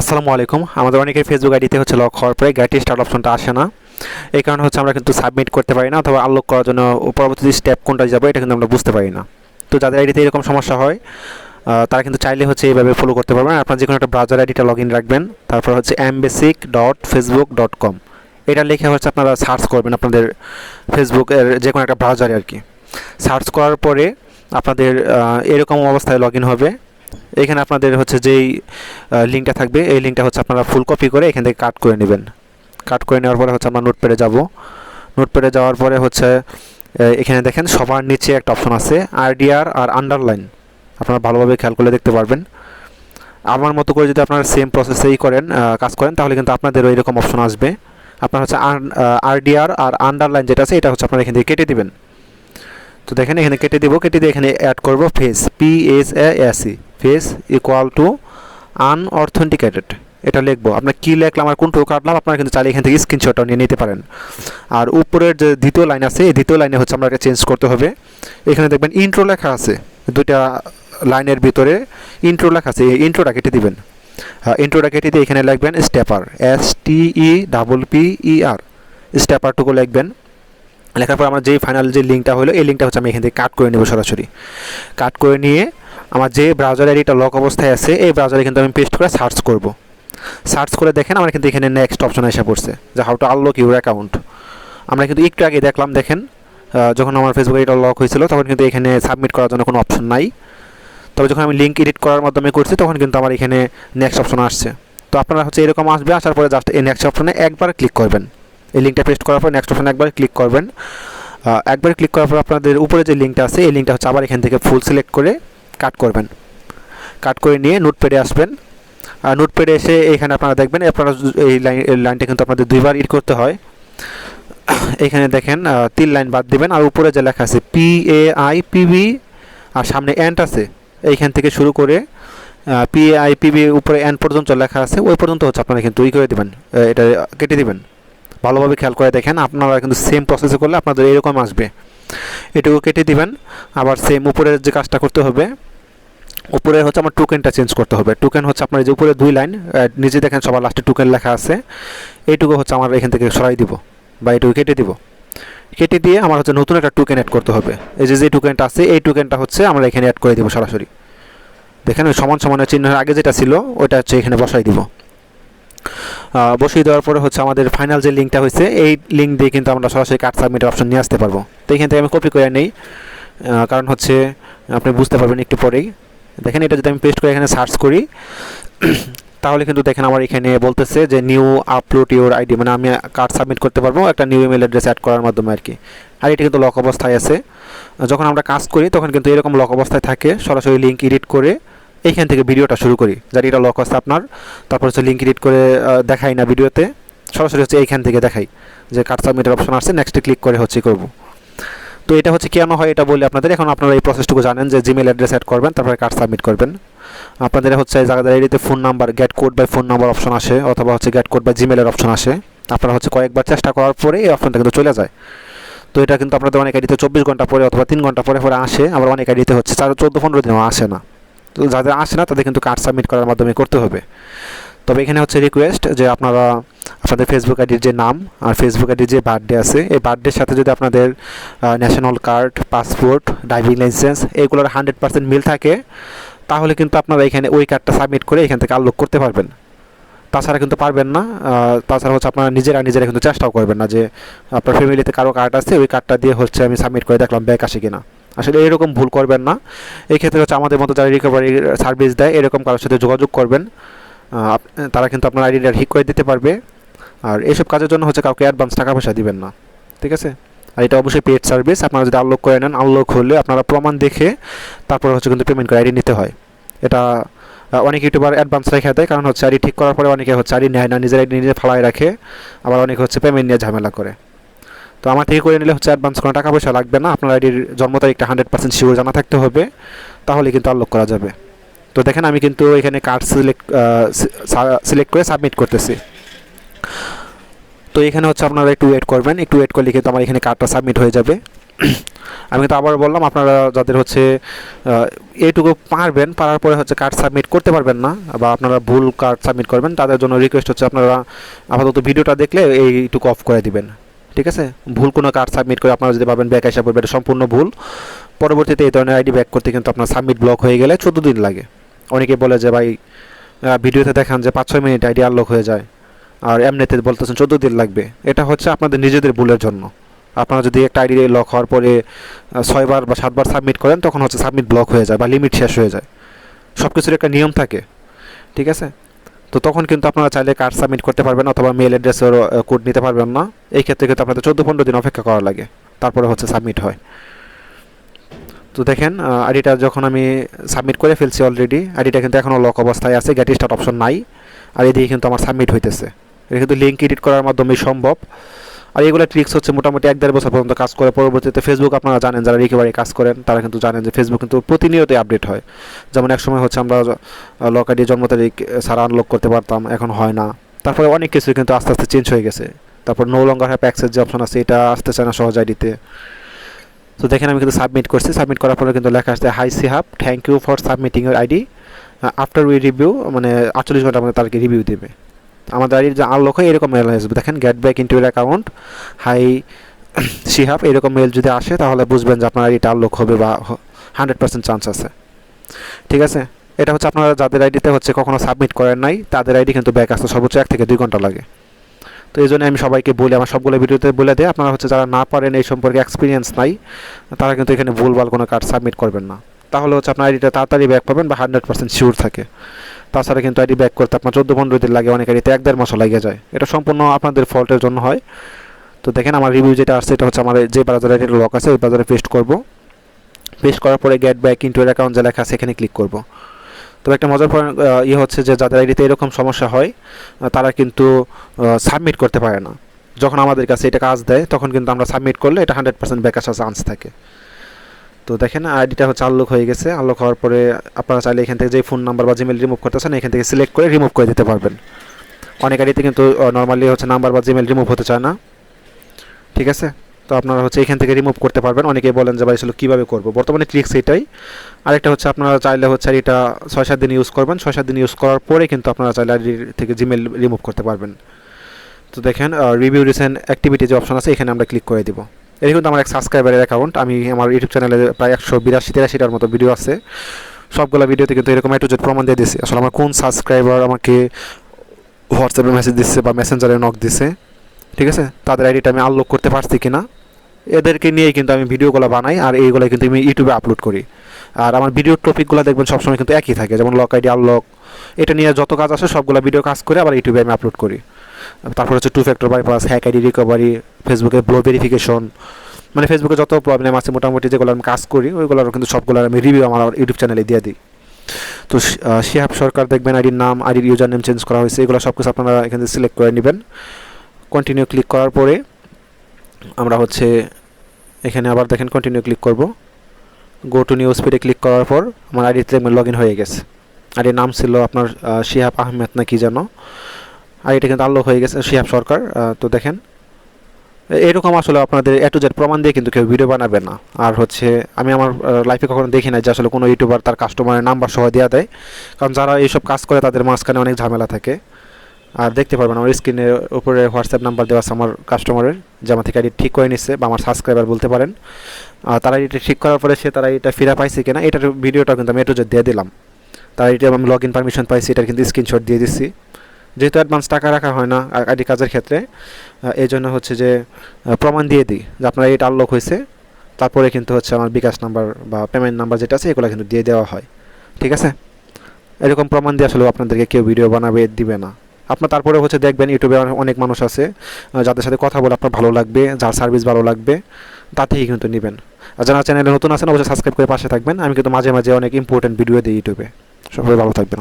আসসালামু আলাইকুম। আমাদের অনেকের ফেসবুক আইডিতে হচ্ছে লক হওয়ার পরে গ্যাটি স্টার্ট অপশনটা আসে না। এই কারণে হচ্ছে আমরা কিন্তু সাবমিট করতে পারি না অথবা আনলক করার জন্য পরবর্তী স্টেপ কোনটা যাব, এটা কিন্তু আমরা বুঝতে পারি না। তো যাদের আইডিতে এরকম সমস্যা হয় তারা কিন্তু চাইলে হচ্ছে এইভাবে ফলো করতে পারবেন। আপনার যে কোনো একটা ব্রাউজার আইডিটা লগ ইন রাখবেন। তারপর হচ্ছে mbasic dot facebook dot com এটা লিখে হচ্ছে আপনারা সার্চ করবেন আপনাদের ফেসবুকের যে কোনো একটা ব্রাউজারে আর কি। সার্চ করার পরে আপনাদের এরকম অবস্থায় লগ ইন হবে। এখানে আপনাদের হচ্ছে যেই লিঙ্কটা থাকবে, এই লিঙ্কটা হচ্ছে আপনারা ফুল কপি করে এখান থেকে কাট করে নেবেন। কাট করে নেওয়ার পরে হচ্ছে আমরা নোটপ্যাডে যাব। নোটপ্যাডে যাওয়ার পরে হচ্ছে এখানে দেখেন সবার নিচে একটা অপশন আছে আরডিআর আর আন্ডারলাইন আপনারা ভালোভাবে খেয়াল করলে দেখতে পারবেন। আমার মতো করে যদি আপনারা সেম প্রসেসেই করেন কাজ করেন, তাহলে কিন্তু আপনাদেরও এরকম অপশন আসবে। আপনার হচ্ছে আরডিআর আর আন্ডারলাইন যেটা আছে, এটা হচ্ছে আপনারা এখান থেকে কেটে দিবেন। তো দেখেন এখানে কেটে দিব, কেটে দিয়ে এখানে অ্যাড করব face P S A S face equal to unauthenticated এটা লিখব। আপনার কী লিখলাম আর কোনটুকু কাটলাম, আপনারা কিন্তু চাইলে এখান থেকে স্ক্রিনশটটাও নিয়ে নিতে পারেন। আর উপরের যে দ্বিতীয় লাইন আছে, এই দ্বিতীয় লাইনে হচ্ছে আপনাকে চেঞ্জ করতে হবে। এখানে দেখবেন ইন্ট্রো লেখা আছে। দুইটা লাইনের ভিতরে ইন্ট্রো লেখা আছে। এই ইন্ট্রোটা কেটে দিবেন। ইন্ট্রোটা কেটে দিয়ে এখানে লিখবেন stepper S T E double P E R স্টেপারটুকু লিখবেন। লেখার পর আমার যে ফাইনাল যে লিঙ্কটা হলো, এই লিঙ্কটা হচ্ছে আমি এখান থেকে কাট করে নেব সরাসরি। কাট করে নিয়ে আমার যে ব্রাউজার আইডিটা লক অবস্থায় আছে, এই ব্রাউজারে কিন্তু আমি পেস্ট করে সার্চ করব। সার্চ করে দেখেন আমার কিন্তু এখানে নেক্সট অপশন এসে পড়ছে, যে how to unlock your account আমরা কিন্তু একটু আগে দেখলাম, দেখেন যখন আমার ফেসবুক আইডিটা লক হয়েছিল, তখন কিন্তু এখানে সাবমিট করার জন্য কোনো অপশন নাই। তবে যখন আমি লিঙ্ক এডিট করার মাধ্যমে করছি, তখন কিন্তু আমার এখানে নেক্সট অপশন আসছে। তো আপনারা হচ্ছে এরকম আসবে, আসার পরে জাস্ট এই নেক্সট অপশনে একবার ক্লিক করবেন। এই লিঙ্কটা পেস্ট করার পর নেক্সট অপশনে একবার ক্লিক করবেন। একবার ক্লিক করার পর আপনাদের উপরে যে লিঙ্কটা আছে, এই লিঙ্কটা হচ্ছে আবার এখান থেকে ফুল সিলেক্ট করে কাট করবেন। কাট করে নিয়ে নোটপ্যাডে আসবেন। আর নোটপ্যাডে এসে এখানে আপনারা দেখবেন, আপনারা এই লাইন লাইনটা কিন্তু আপনাদের দুইবার ইড করতে হয়। এখানে দেখেন তিন লাইন বাদ দিবেন। আর উপরে যে লেখা আছে P A I P B R সামনে অ্যান্ট আছে। এইখান থেকে শুরু করে P A I P B উপরে অ্যান্ড পর্যন্ত লেখা আছে, ওই পর্যন্ত হচ্ছে আপনারা কিন্তু ই করে দিবেন। এটা কেটে দিবেন। ভালোভাবে খেয়াল করে দেখেন, আপনারা কিন্তু সেম প্রসেসে করলে আপনাদের এরকম আসবে। এটুকু কেটে দিবেন। আবার সেম উপরের যে কাজটা করতে হবে উপরে হচ্ছে আমার টোকেনটা চেঞ্জ করতে হবে। টোকেন হচ্ছে আপনার যে উপরে দুই লাইন নিজে দেখেন সবার লাস্টে টোকেন লেখা আছে। এইটুকু হচ্ছে আমার এখান থেকে সরাই দিব বা এইটুকু কেটে দিব। কেটে দিয়ে আমার হচ্ছে নতুন একটা টোকেন অ্যাড করতে হবে। এই যে যে টোকেনটা আছে, এই টোকেনটা হচ্ছে আমরা এখানে অ্যাড করে দিব সরাসরি। দেখেন ওই সমান সমানের চিহ্নের আগে যেটা ছিল, ওইটা হচ্ছে এখানে বসাই দিব। বসিয়ে দেওয়ার পরে হচ্ছে আমাদের ফাইনাল যে লিঙ্কটা হয়েছে, এই লিঙ্ক দিয়ে কিন্তু আমরা সরাসরি কার্ড সাবমিটের অপশন নিয়ে আসতে পারব। তো এখান থেকে আমি কপি করে নেই। কারণ হচ্ছে আপনি বুঝতে পারবেন একটু পরেই। দেখেন, এটা যদি আমি পেস্ট করে এখানে সার্চ করি, তাহলে কিন্তু দেখেন আমার এখানে বলতেছে যে নিউ আপলোড ইউর আইডি মানে আমি কার্ড সাবমিট করতে পারব একটা নিউ ইমেল অ্যাড্রেস অ্যাড করার মাধ্যমে আর কি। আর এটা কিন্তু লক অবস্থায় আছে। যখন আমরা কাজ করি, তখন কিন্তু এরকম লক অবস্থায় থাকে। সরাসরি লিঙ্ক এডিট করে এইখান থেকে ভিডিওটা শুরু করি। যার এটা লক আছে আপনার। তারপর হচ্ছে লিঙ্ক এডিট করে দেখাই না ভিডিওতে। সরাসরি হচ্ছে এইখান থেকে দেখাই যে কার্ড সাবমিটের অপশন আসছে। নেক্সটে ক্লিক করে হচ্ছে করব। তো এটা হচ্ছে কেন হয় এটা বলি আপনাদের। এখন আপনারা এই প্রসেসটুকু জানেন যে জিমেল অ্যাড্রেস অ্যাড করবেন, তারপরে কার্ড সাবমিট করবেন। আপনাদের হচ্ছে জায়গাদের আইডিতে phone number get code by phone number option আসে, অথবা হচ্ছে গেট কোড বাই জিমেলের অপশন আসে। আপনারা হচ্ছে কয়েকবার চেষ্টা করার পরে এই অপশনটা কিন্তু চলে যায়। তো এটা কিন্তু আপনাদের অনেক আইডিতে চব্বিশ ঘণ্টা পরে অথবা তিন ঘণ্টা পরে পরে আসে, আবার অনেক আইডিতে হচ্ছে চার, চোদ্দ, পনেরো দিনও আসে না। তো যাদের আসে না, তাদের কিন্তু কার্ড সাবমিট করার মাধ্যমে করতে হবে। তবে এখানে হচ্ছে রিকোয়েস্ট যে আপনারা আপনাদের ফেসবুক আইডির যে নাম আর ফেসবুক আইডির যে বার্থডে আছে, এই বার্থডের সাথে যদি আপনাদের national card passport driving license এগুলোর হান্ড্রেড পার্সেন্ট মিল থাকে, তাহলে কিন্তু আপনারা এখানে ওই কার্ডটা সাবমিট করে এখান থেকে আনলক করতে পারবেন। তাছাড়া কিন্তু পারবেন না তাছাড়া হচ্ছে আপনারা নিজেরা নিজেরা কিন্তু চেষ্টাও করবেন না যে আপনার ফ্যামিলিতে কারও কার্ড আছে, ওই কার্ডটা দিয়ে হচ্ছে আমি সাবমিট করে দেখলাম ব্যাক আসে কিনা। আসলে এরকম ভুল করবেন না। এই ক্ষেত্রে হচ্ছে আমাদের মতো যারা রিকভারি সার্ভিস দেয়, এরকম কারোর সাথে যোগাযোগ করবেন। তারা কিন্তু আপনার আইডিটা ঠিক করে দিতে পারবে। আর এইসব কাজের জন্য হচ্ছে কাউকে অ্যাডভান্স টাকা পয়সা দিবেন না। ঠিক আছে? আর এটা অবশ্যই পেড সার্ভিস আপনারা যদি আনলক করে নেন আনলক হলে আপনারা প্রমাণ দেখে তারপর হচ্ছে কিন্তু পেমেন্ট করে আইডি নিতে হয়। এটা অনেক ইউটিউবার অ্যাডভান্স রেখে দেয়, কারণ হচ্ছে আইডি ঠিক করার পরে অনেকে হচ্ছে আইডি নেয় না, নিজের আইডি নিজে ফালাই রাখে। আবার অনেকে হচ্ছে পেমেন্ট নিয়ে ঝামেলা করে। তো আমার থেকে করে নিলে হচ্ছে অ্যাডভান্স কোনো টাকা পয়সা লাগবে না। আপনার আইডির জন্ম তারিখটা হান্ড্রেড পার্সেন্ট শিওর জানা থাকতে হবে। তাহলে কিন্তু আনলক করা যাবে। তো দেখেন আমি কিন্তু এখানে কার্ড সিলেক্ট সিলেক্ট করে সাবমিট করতেছি। তো এখানে হচ্ছে আপনারা একটু ওয়েট করবেন, একটু ওয়েট করলে কিন্তু আমার এখানে কার্ডটা সাবমিট হয়ে যাবে। আমি কিন্তু আবার বললাম, আপনারা যাদের হচ্ছে এইটুকু পারবেন, পারার পরে হচ্ছে কার্ড সাবমিট করতে পারবেন না, বা আপনারা ভুল কার্ড সাবমিট করবেন, তাদের জন্য রিকোয়েস্ট হচ্ছে আপনারা আপাতত ভিডিওটা দেখলে এইটুকু অফ করে দিবেন। ঠিক আছে? ভুল কোনো কার্ড সাবমিট করে আপনারা যদি পাবেন ব্যাক আসা পড়বে, এটা সম্পূর্ণ ভুল। পরবর্তীতে এই ধরনের আইডি ব্যাক করতে কিন্তু আপনার সাবমিট ব্লক হয়ে গেলে চোদ্দ দিন লাগে। অনেকে বলে যে ভাই ভিডিওতে দেখান যে পাঁচ ছয় মিনিট আইডি আনলক হয়ে যায়। আর এমনিতে বলতেছেন চোদ্দ দিন লাগবে। এটা হচ্ছে আপনাদের নিজেদের ভুলের জন্য। আপনারা যদি একটা আইডি লক হওয়ার পরে ছয়বার বা সাতবার সাবমিট করেন, তখন হচ্ছে সাবমিট ব্লক হয়ে যায় বা লিমিট শেষ হয়ে যায়। সব কিছুর একটা নিয়ম থাকে। ঠিক আছে? তো তখন কিন্তু আপনারা চাইলে কার্ড সাবমিট করতে পারবেন অথবা মেল অ্যাড্রেসের কোড নিতে পারবেন না। এই ক্ষেত্রে কিন্তু আপনাদের চোদ্দ পনেরো দিন অপেক্ষা করা লাগে। তারপরে হচ্ছে সাবমিট হয়। তো দেখেন আইডিটা যখন আমি সাবমিট করে ফেলছি অলরেডি আইডিটা কিন্তু এখনও লক অবস্থায় আছে গেট স্টার্ট অপশন নাই। আর এদিকে কিন্তু আমার সাবমিট হইতেছে। এটা কিন্তু লিঙ্ক এডিট করার মাধ্যমেই সম্ভব। আর এগুলো ট্রিক্স হচ্ছে মোটামুটি এক দেড় বছর পর্যন্ত কাজ করে। পরবর্তীতে ফেসবুক আপনারা জানেন, যারা রিকভারি কাজ করেন, তারা কিন্তু জানেন যে ফেসবুক কিন্তু প্রতিনিয়তই আপডেট হয়। যেমন এক সময় হচ্ছে আমরা লক আইডি জন্ম তারিখ সারা আনলক করতে পারতাম, এখন হয় না। তারপরে অনেক কিছু কিন্তু আস্তে আস্তে চেঞ্জ হয়ে গেছে। তারপর নো লঙ্গার হ্যাপ অ্যাক্সেস যে অপশন আছে, এটা আসতে চায় না সহজ আইডিতে তো দেখেন আমি কিন্তু সাবমিট করছি। সাবমিট করার পরে কিন্তু লেখা আসছে hi Sihab thank you for submitting your ID after we review মানে আটচল্লিশ ঘণ্টা আমাদের তাদেরকে রিভিউ দেবে। আমাদের আইডির যে আনলক হয়, এরকম মেল আসবে। দেখেন get back into your account hi Sihab এরকম মেল যদি আসে, তাহলে বুঝবেন যে আপনার আইডিটা আনলক হবে বা হান্ড্রেড পার্সেন্ট চান্স আছে। ঠিক আছে? এটা হচ্ছে আপনারা যাদের আইডিতে হচ্ছে কখনো সাবমিট করেন নাই, তাদের আইডি কিন্তু ব্যাক আসতে সর্বোচ্চ এক থেকে দুই ঘণ্টা লাগে। তো এই জন্য আমি সবাইকে বলি, আমার সবগুলো ভিডিওতে বলে দিই, আপনারা হচ্ছে যারা না পারেন এই সম্পর্কে এক্সপিরিয়েন্স নাই, তারা কিন্তু এখানে ভুলভাল কোনো কার্ড সাবমিট করবেন না। তাহলে হচ্ছে আপনার আইডিটা তাড়াতাড়ি ব্যাক পাবেন বা হান্ড্রেড পার্সেন্ট শিওর থাকে। তাছাড়া কিন্তু আইডি ব্যাক করতে আপনার চোদ্দ পনেরো দিন লাগে, অনেক আইডিতে এক দেড় মাসও লাগে যায়। এটা সম্পূর্ণ আপনাদের ফল্টের জন্য হয়। তো দেখেন আমার রিভিউ যেটা আসছে, এটা হচ্ছে আমার যে বাজারে আইডির লক আছে, ওই বাজারে পেস্ট করব। পেস্ট করার পরে গেট ব্যাক ইন্টু অ্যাকাউন্ট যে লেখা আছে, এখানে ক্লিক করব। তবে একটা মজার ইয়ে হচ্ছে যে যাদের আইডিতে এরকম সমস্যা হয় তারা কিন্তু সাবমিট করতে পারে না। যখন আমাদের কাছে এটা কাজ দেয়, তখন কিন্তু আমরা সাবমিট করলে এটা হান্ড্রেড পার্সেন্ট ব্যাক আসার চান্স থাকে। তো দেখেন, আইডিটা হচ্ছে আনলক হয়ে গেছে। আনলক হওয়ার পরে আপনারা চাইলে এখান থেকে যে ফোন নাম্বার বা জিমেল রিমুভ করতেছেন এখান থেকে সিলেক্ট করে রিমুভ করে দিতে পারবেন। অনেক আইডিতে কিন্তু নর্মালি হচ্ছে নাম্বার বা জিমেল রিমুভ হতে চায় না। ঠিক আছে? তো আপনারা হচ্ছে এখান থেকে রিমুভ করতে পারবেন। অনেকেই বলেন যে ভাই আসলে কীভাবে করব? বর্তমানে ট্রিক্স এটাই আরেকটা হচ্ছে আপনারা চাইলে হচ্ছে আর এটা ছয় সাত দিন ইউজ করবেন। ছয় সাত দিন ইউজ করার পরে কিন্তু আপনারা চাইলে আইডি থেকে জিমেল রিমুভ করতে পারবেন। তো দেখেন রিভিউ রিসেন্ট অ্যাক্টিভিটি যে অপশন আছে, এখানে আমরা ক্লিক করে দিব। এটা কিন্তু আমার এক সাবস্ক্রাইবারের অ্যাকাউন্ট আমি আমার ইউটিউব চ্যানেলে প্রায় একশো বিরাশি, তিরাশিটার মতো ভিডিও আছে। সবগুলো ভিডিওতে কিন্তু এরকম একটু প্রমাণ দিয়ে দিচ্ছে আসলে আমার কোন সাবস্ক্রাইবার আমাকে হোয়াটসঅ্যাপে মেসেজ দিচ্ছে বা মেসেঞ্জারে নক দিচ্ছে ঠিক আছে? তাদের আইডিটা আমি আনলক করতে পারছি কিনা? এদেরকে নিয়েই কিন্তু আমি ভিডিওগুলো বানাই আর এইগুলো কিন্তু আমি ইউটিউবে আপলোড করি। আর আমার ভিডিওর টপিকগুলো দেখবেন সবসময় কিন্তু একই থাকে, যেমন লক আইডি আনলক এটা নিয়ে যত কাজ আছে সবগুলো ভিডিও কাজ করে আবার ইউটিউবে আমি আপলোড করি। তারপর হচ্ছে two factor bypass hack ID recovery ফেসবুকে ব্লো ভেরিফিকেশন মানে ফেসবুকে যত প্রবলেম আছে মোটামুটি যেগুলো আমি কাজ করি ওইগুলোর কিন্তু সবগুলোর আমি রিভিউ আমার ইউটিউব চ্যানেলে দিয়ে দিই। তো শিহাব সরকার দেখবেন আইডির নাম আইডির ইউজার নেম চেঞ্জ করা হয়েছে, এগুলো সব কিছু আপনারা এখানে সিলেক্ট করে নেবেন। কন্টিনিউ ক্লিক করার পরে আমরা হচ্ছে এখানে আবার দেখেন কন্টিনিউ ক্লিক করব। গো টু নিউজ ফিডে ক্লিক করার পর আমার আইডিতে লগ ইন হয়ে গেছে। আইডির নাম ছিল আপনার শিহাব আহমেদ না কি যেন। আইডিটা কিন্তু আনলক হয়ে গেছে, শিহাব সরকার। তো দেখেন, এরকম আসলে আপনাদের এ টু জেড প্রমাণ দিয়ে কিন্তু কেউ ভিডিও বানাবে না। আর হচ্ছে, আমি আমার লাইফে কখনো দেখি না যে আসলে কোনো ইউটিউবার তার কাস্টমারের নাম্বার সহ দেওয়া দেয়। কারণ যারা এইসব কাজ করে তাদের মাঝখানে অনেক ঝামেলা থাকে। আর দেখতে পারবেন, আমার স্ক্রিনের উপরে হোয়াটসঅ্যাপ নাম্বার দেওয়া আছে আমার কাস্টমারের যে আমার থেকে আইডি ঠিক করে নিচ্ছে বা আমার সাবস্ক্রাইবার বলতে পারেন। আর তারা এটা ঠিক করার পরে সে তারা এটা ফিরা পাইছে কিনা, এটার ভিডিওটা কিন্তু আমি একটু দিয়ে দিলাম। তারা এটা আমি লগ ইন পারমিশন পাইছি, এটার কিন্তু স্ক্রিনশট দিয়ে দিচ্ছি যেহেতু অ্যাডভান্স টাকা রাখা হয় না আইডি কাজের ক্ষেত্রে এই জন্য হচ্ছে যে প্রমাণ দিয়ে দিই যে আপনার এটা আনলক হয়েছে। তারপরে কিন্তু হচ্ছে আমার বিকাশ নাম্বার বা পেমেন্ট নাম্বার যেটা আছে, এগুলো কিন্তু দিয়ে দেওয়া হয়। ঠিক আছে? এরকম প্রমাণ দিয়ে আসলে আপনাদেরকে কেউ ভিডিও বানাবে, দিবে না। আপনার তারপরে হচ্ছে দেখবেন ইউটিউবে অনেক- মানুষ আছে যাদের সাথে কথা বলে আপনার ভালো লাগবে, যার সার্ভিস ভালো লাগবে তা থেকেই কিন্তু নেবেন। আর যারা চ্যানেলে নতুন আছেন, অবশ্যই সাবস্ক্রাইব করে পাশে থাকবেন। আমি কিন্তু মাঝে মাঝে অনেক ইম্পর্টেন্ট ভিডিও দিই ইউটিউবে। সবাই ভালো থাকবেন।